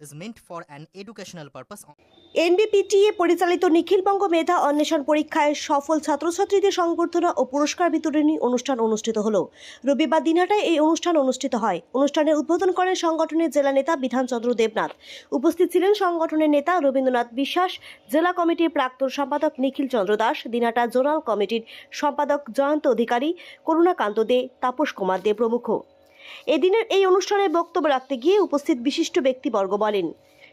is meant for an educational purpose. এনবিপিটিএ পরিচালিত নিখিলবঙ্গ মেধা অন্বেষণ পরীক্ষায় সফল ছাত্রছাত্রীদের সংবর্ধনা ও পুরস্কার বিতরণী অনুষ্ঠান অনুষ্ঠিত হল। রবিবার দিনহাটায় এই অনুষ্ঠান অনুষ্ঠিত হয়। অনুষ্ঠানের উদ্বোধন করেন সংগঠনের জেলা নেতা বিধানচন্দ্র দেবনাথ। উপস্থিত ছিলেন সংগঠনের নেতা রবীন্দ্রনাথ বিশ্বাস, জেলা কমিটির প্রাক্তন সম্পাদক নিখিল চন্দ্র দাস দিনহাটা জোনাল কমিটির সম্পাদক জয়ন্ত অধিকারী, করুণাকান্ত দে, তাপস কুমার দে প্রমুখ। এদিনের এই অনুষ্ঠানে বক্তব্য রাখতে গিয়ে উপস্থিত বিশিষ্ট ব্যক্তিবর্গ বলেন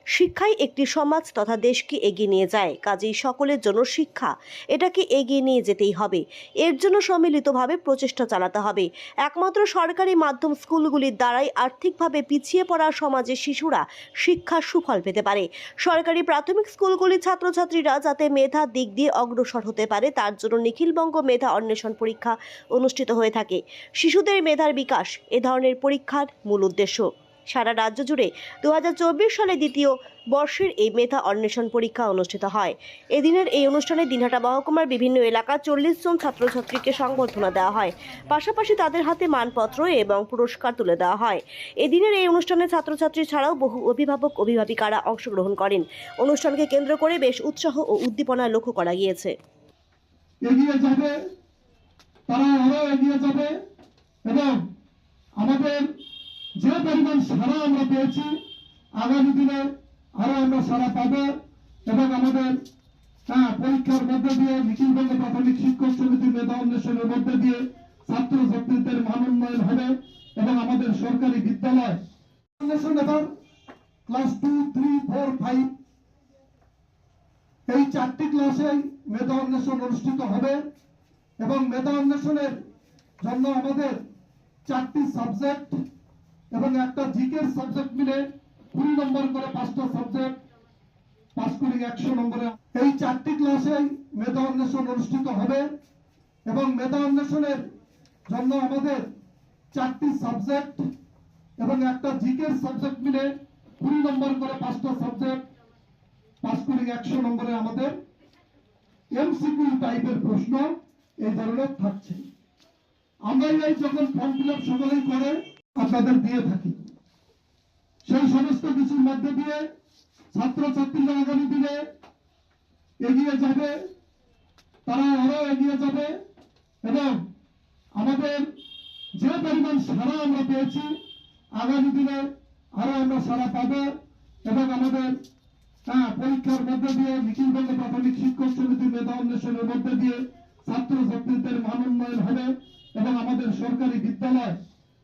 শিক্ষাই একটি সমাজ তথা দেশকে এগিয়ে নিয়ে যায়, কাজেই সকলের জন্য শিক্ষা। এটাকে এগিয়ে নিয়ে যেতেই হবে। এর জন্য সম্মিলিতভাবে প্রচেষ্টা চালাতে হবে। একমাত্র সরকারি মাধ্যম স্কুলগুলির দ্বারাই আর্থিকভাবে পিছিয়ে পড়া সমাজের শিশুরা শিক্ষার সুফল পেতে পারে। সরকারি প্রাথমিক স্কুলগুলির ছাত্রছাত্রীরা যাতে মেধা দিক দিয়ে অগ্রসর হতে পারে, তার জন্য নিখিলবঙ্গ মেধা অন্বেষণ পরীক্ষা অনুষ্ঠিত হয়ে থাকে। শিশুদের মেধার বিকাশ এ ধরনের পরীক্ষার মূল উদ্দেশ্য। সারা রাজ্য জুড়ে দু হাজার চব্বিশ সালে দ্বিতীয় বর্ষের এই মেধা অন্বেষণ পরীক্ষা অনুষ্ঠিত হয়। এদিনের এই অনুষ্ঠানে দিনহাটা মহকুমার বিভিন্ন এলাকার চল্লিশ জন ছাত্রছাত্রীকে সংবর্ধনা দেওয়া হয়। পাশাপাশি তাদের হাতে মানপত্র এবং পুরস্কার তুলে দেওয়া হয়। এদিনের এই অনুষ্ঠানে ছাত্রছাত্রী ছাড়াও বহু অভিভাবক, অভিভাবিকারা অংশগ্রহণ করেন। অনুষ্ঠানকে কেন্দ্র করে বেশ উৎসাহ ও উদ্দীপনা লক্ষ্য করা গিয়েছে। এগিয়ে যাবে, তারা আরও এগিয়ে যাবে এবং পরিমাণ সারা আমরা পেয়েছি। আগামী দিনে আরও আমরা সারা পাবো এবং আমাদের হ্যাঁ, পরীক্ষার মধ্যে দিয়ে নিখিলবঙ্গ প্রাথমিক শিক্ষক সমিতির মেধা অন্বেষণের মধ্যে দিয়ে ছাত্র ছাত্রীদের মান উন্নয়ন হবে এবং আমাদের সরকারি বিদ্যালয়। Class two three four five এই চারটি ক্লাসে মেধা অন্বেষণ অনুষ্ঠিত হবে এবং মেধা অন্বেষণের জন্য আমাদের চারটি সাবজেক্ট এবং একটা জিকের সাবজেক্ট মিলে কুড়ি নম্বর করে পাঁচটা সাবজেক্ট পাস করি একশো নম্বরে। এই চারটি ক্লাসে মেধা অন্বেষণ অনুষ্ঠিত হবে এবং মেধা অন্বেষণের জন্য আমাদের চারটি সাবজেক্ট এবং একটা জিকের সাবজেক্ট মিলে কুড়ি নম্বর করে পাঁচটা সাবজেক্ট পাস করি একশো নম্বরে আমাদের এমসিকিউ টাইপের প্রশ্ন এই ধরনের থাকছে। আমরা যখন ফর্ম ফিল আপ সকলেই করে আপনাদের দিয়ে থাকি। সেই সমস্ত কিছুর মধ্যে দিয়ে ছাত্র ছাত্রীরা আগামী দিনে এগিয়ে যাবে তারা আরও এগিয়ে যাবে এবং আমাদের যে পরিমাণ সারা আমরা পেয়েছি আগামী দিনে আরও আমরা সারা পাবো এবং আমাদের হ্যাঁ, পরীক্ষার মধ্যে দিয়ে নিখিলবঙ্গ প্রাথমিক শিক্ষক সমিতির মেধা অন্বেষণের মধ্যে দিয়ে ছাত্র ছাত্রীদের মান উন্নয়ন হবে এবং আমাদের সরকারি বিদ্যালয়